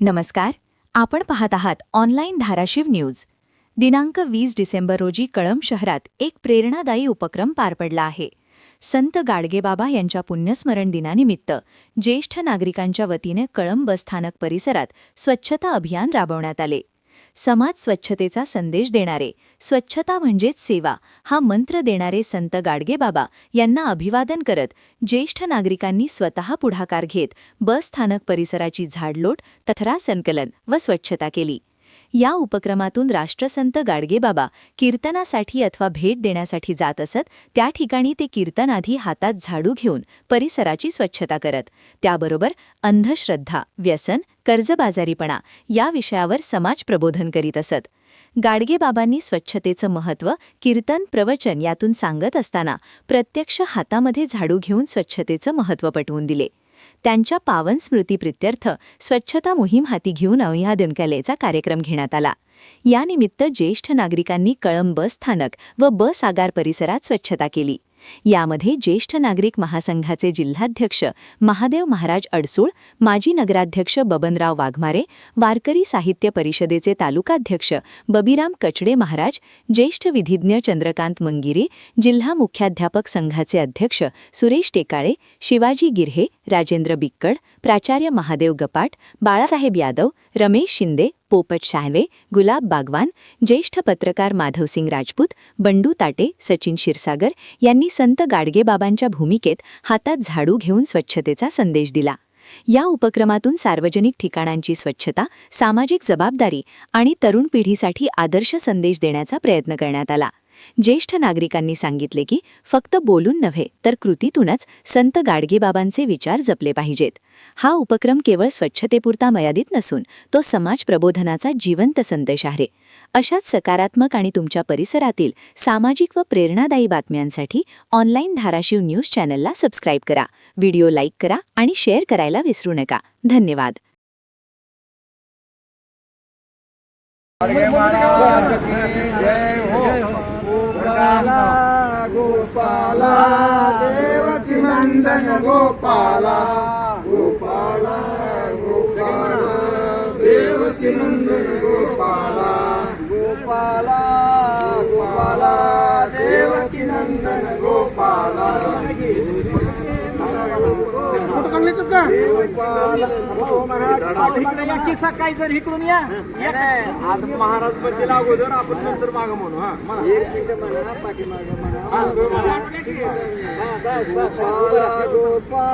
नमस्कार आपण पाहत आहात ऑनलाईन धाराशिव न्यूज. दिनांक वीस डिसेंबर रोजी कळंब शहरात एक प्रेरणादायी उपक्रम पार पडला आहे. संत गाडगेबाबा यांच्या पुण्यस्मरण दिनानिमित्त ज्येष्ठ नागरिकांच्या वतीने कळंब बसस्थानक परिसरात स्वच्छता अभियान राबवण्यात आले. समाज स्वच्छतेचा संदेश देणारे. स्वच्छता म्हणजेच सेवा. हा मंत्र देणारे संत गाडगेबाबा यांना अभिवादन करत ज्येष्ठ नागरिकांनी स्वतः पुढाकार घेत बस स्थानक परिसराची झाडलोट तथरा संकलन व स्वच्छता केली. या उपक्रमातून राष्ट्रसंत गाडगेबाबा कीर्तनासाठी अथवा भेट देण्यासाठी जात असत त्या ठिकाणी ते कीर्तनाधी हातात झाडू घेऊन परिसराची स्वच्छता करत. त्याबरोबर अंधश्रद्धा व्यसन कर्जबाजारीपणा या विषयावर समाज प्रबोधन करीत असत. गाडगेबाबांनी स्वच्छतेचं महत्त्व कीर्तन प्रवचन यातून सांगत असताना प्रत्यक्ष हातामध्ये झाडू घेऊन स्वच्छतेचं महत्त्व पटवून दिले. त्यांच्या पावन स्मृतीप्रित्यर्थ स्वच्छता मोहीम हाती घेऊन अभिवादन कलेचा कार्यक्रम घेण्यात आला. यानिमित्त ज्येष्ठ नागरिकांनी कळंब बस स्थानक व बस आगार परिसरात स्वच्छता केली. यामध्ये ज्येष्ठ नागरिक महासंघाचे जिल्हाध्यक्ष महादेव महाराज अडसूळ माजी नगराध्यक्ष बबनराव वाघमारे वारकरी साहित्य परिषदेचे तालुकाध्यक्ष बबीराम कचडे महाराज ज्येष्ठ विधिज्ञ चंद्रकांत मंगिरे जिल्हा मुख्याध्यापक संघाचे अध्यक्ष सुरेश टेकाळे शिवाजी गिर्हे राजेंद्र बिक्कड प्राचार्य महादेव गपाट बाळासाहेब यादव रमेश शिंदे पोपट शाहवे गुलाब बागवान ज्येष्ठ पत्रकार माधवसिंग राजपूत बंडू ताटे सचिन क्षीरसागर यांनी संत गाडगेबाबांच्या भूमिकेत हातात झाडू घेऊन स्वच्छतेचा संदेश दिला. या उपक्रमातून सार्वजनिक ठिकाणांची स्वच्छता सामाजिक जबाबदारी आणि तरुण पिढीसाठी आदर्श संदेश देण्याचा प्रयत्न करण्यात आला. ज्येष्ठ नागरिकांनी सांगितले की फक्त बोलून नव्हे तर कृतीतूनच संत गाडगेबाबांचे विचार जपले पाहिजेत. हा उपक्रम केवळ स्वच्छतेपुरता मर्यादित नसून तो समाज प्रबोधनाचा जिवंत संदेश आहे. अशाच सकारात्मक आणि तुमच्या परिसरातील सामाजिक व प्रेरणादायी बातम्यांसाठी ऑनलाईन धाराशिव न्यूज चॅनलला सबस्क्राईब करा. व्हिडिओ लाईक करा आणि शेअर करायला विसरू नका. धन्यवाद. महाराज ಗೋಪಾಲ गोपाला या किस्सा काय जर इकडून या आज महाराजबद्दल अगोदर आपण नंतर माग म्हणू हा एक मिनिट म्हणा पाठीमाग म्हणा गोपाला गोपाला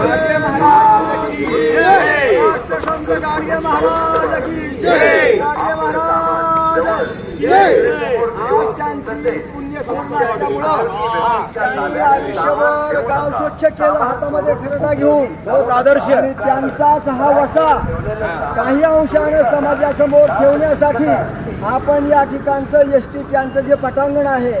महाराज की जय गाडगे महाराज की गाडगे महाराज आज त्यांची पुण्यस्मरण असल्यामुळं आयुष्यभर गाव स्वच्छ केलं हातामध्ये खरडा घेऊन आदर्श आणि त्यांचाच हा वसा काही अंशाने समाजासमोर ठेवण्यासाठी आपण या ठिकाणचं एस टी त्यांचं जे पटांगण आहे